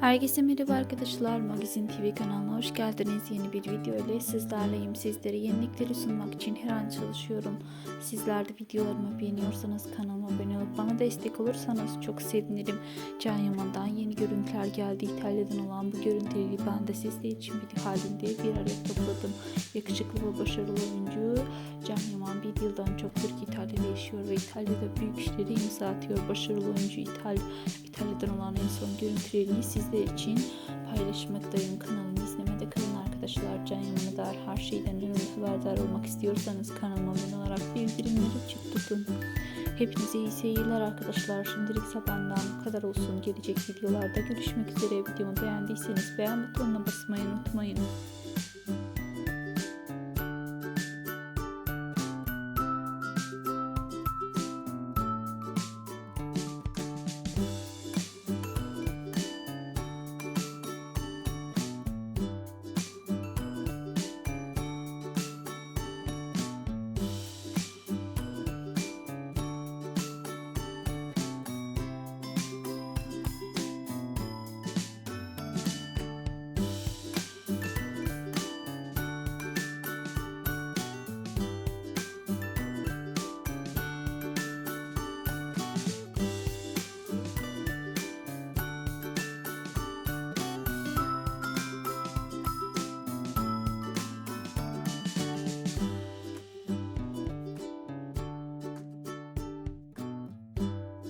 Herkese merhaba arkadaşlar. Magazin TV kanalına hoş geldiniz. Yeni bir video ile sizlerleyim. Sizlere yenilikleri sunmak için her an çalışıyorum. Sizler de videolarımı beğeniyorsanız kanalıma abone olup bana destek olursanız çok sevinirim. Can Yaman'dan yeni görüntüler geldi. İtalya'dan olan bu görüntüleri ben de sizler için bir halinde bir araya topladım. Yakışıklı ve başarılı oyuncu Can yıldan çoktur ki İtalya'da yaşıyor ve İtalya'da büyük işleri imza atıyor. Başarılı oyuncu İtalya İtalya'dan olan en son görüntülerini sizler için paylaşmaktayım. Kanalımı izlemede kalın arkadaşlar. Can Yaman'a dair her şeyden önce haberdar olmak istiyorsanız kanalıma abone olarak bildirimleri açık tutun. Hepinize iyi seyirler arkadaşlar. Şimdilik sabahından bu kadar olsun. Gelecek videolarda görüşmek üzere. Videomu beğendiyseniz beğen butonuna basmayı unutmayın.